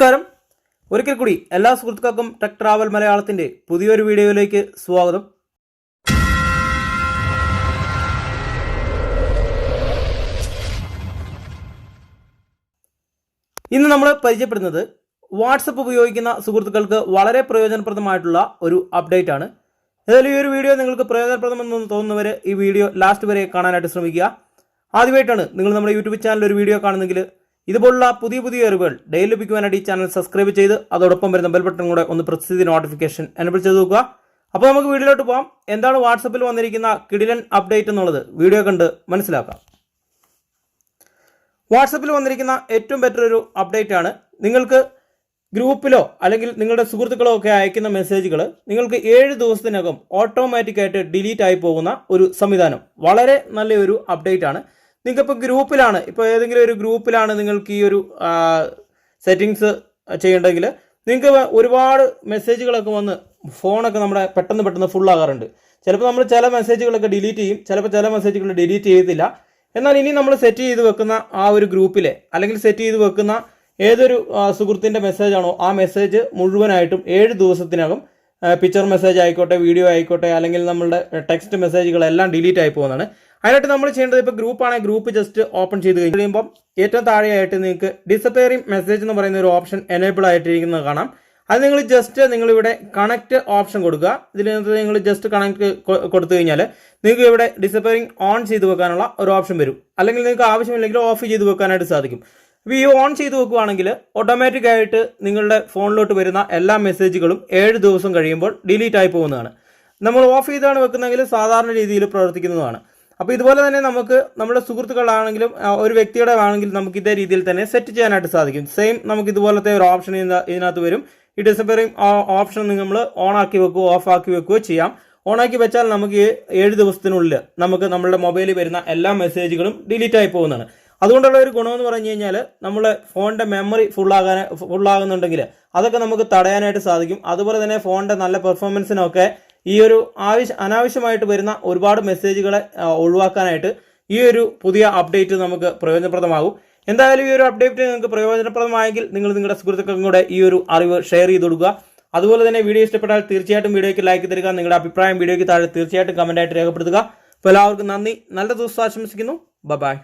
നമസ്കാരം. ഒരിക്കൽ കൂടി എല്ലാ സുഹൃത്തുക്കൾക്കും ടെക് ട്രാവൽ മലയാളത്തിന്റെ പുതിയൊരു വീഡിയോയിലേക്ക് സ്വാഗതം. ഇന്ന് നമ്മൾ പരിചയപ്പെടുന്നത് വാട്സപ്പ് ഉപയോഗിക്കുന്ന സുഹൃത്തുക്കൾക്ക് വളരെ പ്രയോജനപ്രദമായിട്ടുള്ള ഒരു അപ്ഡേറ്റ് ആണ്. ഏതായാലും ഈ ഒരു വീഡിയോ നിങ്ങൾക്ക് പ്രയോജനപ്രദമെന്ന് തോന്നുന്നവർ ഈ വീഡിയോ ലാസ്റ്റ് വരെ കാണാനായിട്ട് ശ്രമിക്കുക. ആദ്യമായിട്ടാണ് നിങ്ങൾ നമ്മുടെ യൂട്യൂബ് ചാനൽ ഒരു വീഡിയോ കാണുന്നെങ്കിൽ ഇതുപോലുള്ള പുതിയ പുതിയ അറിവുകൾ ഡെയിലി ലഭിക്കുവാനായിട്ട് ഈ ചാനൽ സബ്സ്ക്രൈബ് ചെയ്ത് അതോടൊപ്പം വരുന്ന ബെൽ ബട്ടൺ കൂടെ ഒന്ന് പ്രസ് ചെയ്ത് നോട്ടിഫിക്കേഷൻ എനബിൾ ചെയ്ത് നോക്കുക അപ്പോൾ നമുക്ക് വീഡിയോയിലോട്ട് പോകാം എന്താണ് വാട്സപ്പിൽ വന്നിരിക്കുന്ന കിടിലൻ അപ്ഡേറ്റ് എന്നുള്ളത് വീഡിയോ കണ്ട് മനസ്സിലാക്കാം. വാട്സപ്പിൽ വന്നിരിക്കുന്ന ഏറ്റവും ബെറ്റർ ഒരു അപ്ഡേറ്റ് ആണ്. നിങ്ങൾക്ക് ഗ്രൂപ്പിലോ അല്ലെങ്കിൽ നിങ്ങളുടെ സുഹൃത്തുക്കളോ ഒക്കെ അയക്കുന്ന മെസ്സേജുകൾ നിങ്ങൾക്ക് ഏഴ് ദിവസത്തിനകം ഓട്ടോമാറ്റിക്കായിട്ട് ഡിലീറ്റ് ആയി പോകുന്ന ഒരു സംവിധാനം. വളരെ നല്ലൊരു അപ്ഡേറ്റ് ആണ്. നിങ്ങൾക്കിപ്പോൾ ഗ്രൂപ്പിലാണ് ഇപ്പോൾ ഏതെങ്കിലും ഒരു ഗ്രൂപ്പിലാണ് നിങ്ങൾക്ക് ഈ ഒരു സെറ്റിങ്സ് ചെയ്യേണ്ടെങ്കിൽ നിങ്ങൾക്ക് ഒരുപാട് മെസ്സേജുകളൊക്കെ വന്ന് ഫോണൊക്കെ നമ്മുടെ പെട്ടെന്ന് പെട്ടെന്ന് ഫുൾ ആകാറുണ്ട്. ചിലപ്പോൾ നമ്മൾ ചില മെസ്സേജുകളൊക്കെ ഡിലീറ്റ് ചെയ്യും ചിലപ്പോൾ ചില മെസ്സേജുകൾ ഡിലീറ്റ് ചെയ്തില്ല എന്നാൽ ഇനി നമ്മൾ സെറ്റ് ചെയ്ത് വെക്കുന്ന ആ ഒരു ഗ്രൂപ്പിലെ അല്ലെങ്കിൽ സെറ്റ് ചെയ്ത് വെക്കുന്ന ഏതൊരു സുഹൃത്തിന്റെ മെസ്സേജാണോ ആ മെസ്സേജ് മുഴുവനായിട്ടും ഏഴ് ദിവസത്തിനകം പിക്ചർ മെസ്സേജ് ആയിക്കോട്ടെ വീഡിയോ ആയിക്കോട്ടെ അല്ലെങ്കിൽ നമ്മളുടെ ടെക്സ്റ്റ് മെസ്സേജുകളെല്ലാം ഡിലീറ്റ് ആയി പോകുന്നതാണ്. അതിനായിട്ട് നമ്മൾ ചെയ്യേണ്ടത് ഇപ്പോൾ ഗ്രൂപ്പ് ആണെങ്കിൽ ഗ്രൂപ്പ് ജസ്റ്റ് ഓപ്പൺ ചെയ്ത് കഴിയുമ്പോൾ ഏറ്റവും താഴെയായിട്ട് നിങ്ങൾക്ക് ഡിസപ്പയറിംഗ് മെസ്സേജ് എന്ന് പറയുന്ന ഒരു ഓപ്ഷൻ എനേബിൾ ആയിട്ടിരിക്കുന്നത് കാണാം. അത് നിങ്ങൾ ജസ്റ്റ് നിങ്ങളിവിടെ കണക്ട് ഓപ്ഷൻ കൊടുക്കുക. ഇതിനകത്ത് നിങ്ങൾ ജസ്റ്റ് കണക്ട് കൊടുത്തു കഴിഞ്ഞാൽ നിങ്ങൾക്ക് ഇവിടെ ഡിസപ്പയറിംഗ് ഓൺ ചെയ്ത് വെക്കാനുള്ള ഒരു ഓപ്ഷൻ വരും. അല്ലെങ്കിൽ നിങ്ങൾക്ക് ആവശ്യമില്ലെങ്കിൽ ഓഫ് ചെയ്ത് വെക്കാനായിട്ട് സാധിക്കും. അപ്പോൾ ഈ ഓൺ ചെയ്ത് വെക്കുകയാണെങ്കിൽ ഓട്ടോമാറ്റിക് ആയിട്ട് നിങ്ങളുടെ ഫോണിലോട്ട് വരുന്ന എല്ലാ മെസ്സേജുകളും ഏഴ് ദിവസം കഴിയുമ്പോൾ ഡിലീറ്റ് ആയി പോകുന്നതാണ്. നമ്മൾ ഓഫ് ചെയ്താണ് വെക്കുന്നതെങ്കിൽ സാധാരണ രീതിയിൽ പ്രവർത്തിക്കുന്നതാണ്. അപ്പോൾ ഇതുപോലെ തന്നെ നമുക്ക് നമ്മുടെ സുഹൃത്തുക്കളാണെങ്കിലും ഒരു വ്യക്തിയുടെ ആണെങ്കിലും നമുക്ക് ഇതേ രീതിയിൽ തന്നെ സെറ്റ് ചെയ്യാനായിട്ട് സാധിക്കും. സെയിം നമുക്ക് ഇതുപോലത്തെ ഒരു ഓപ്ഷൻ ഇതിനകത്ത് വരും. ഈ ഡിസപ്പയറിംഗ് ഓപ്ഷൻ നമ്മൾ ഓൺ ആക്കി വെക്കുകയോ ഓഫ് ആക്കി വെക്കുകയോ ചെയ്യാം. ഓൺ ആക്കി വെച്ചാൽ നമുക്ക് ഏഴ് ദിവസത്തിനുള്ളിൽ നമുക്ക് നമ്മുടെ മൊബൈലിൽ വരുന്ന എല്ലാ മെസ്സേജുകളും ഡിലീറ്റ് ആയി പോകുന്നതാണ്. അതുകൊണ്ടുള്ള ഒരു ഗുണമെന്ന് പറഞ്ഞു കഴിഞ്ഞാൽ നമ്മുടെ ഫോണിന്റെ മെമ്മറി ഫുള്ളാകാൻ ഫുള്ളാകുന്നുണ്ടെങ്കിൽ അതൊക്കെ നമുക്ക് തടയാനായിട്ട് സാധിക്കും. അതുപോലെ തന്നെ ഫോണിന്റെ നല്ല പെർഫോമൻസിനൊക്കെ ഈ ഒരു ആവശ്യ അനാവശ്യമായിട്ട് വരുന്ന ഒരുപാട് മെസ്സേജുകളെ ഒഴിവാക്കാനായിട്ട് ഈ ഒരു പുതിയ അപ്ഡേറ്റ് നമുക്ക് പ്രയോജനപ്രദമാകും. എന്തായാലും ഈ ഒരു അപ്ഡേറ്റ് നിങ്ങൾക്ക് പ്രയോജനപ്രദമായെങ്കിൽ നിങ്ങൾ നിങ്ങളുടെ സുഹൃത്തുക്കൾക്കും കൂടെ ഈ ഒരു അറിവ് ഷെയർ ചെയ്ത് കൊടുക്കുക. അതുപോലെ തന്നെ വീഡിയോ ഇഷ്ടപ്പെട്ടാൽ തീർച്ചയായിട്ടും വീഡിയോയ്ക്ക് ലൈക്ക് തരിക നിങ്ങളുടെ അഭിപ്രായം വീഡിയോയ്ക്ക് താഴെ തീർച്ചയായിട്ടും കമന്റായിട്ട് രേഖപ്പെടുത്തുക. അപ്പോൾ എല്ലാവർക്കും നന്ദി. നല്ല ദിവസം ആശംസിക്കുന്നു. ബൈ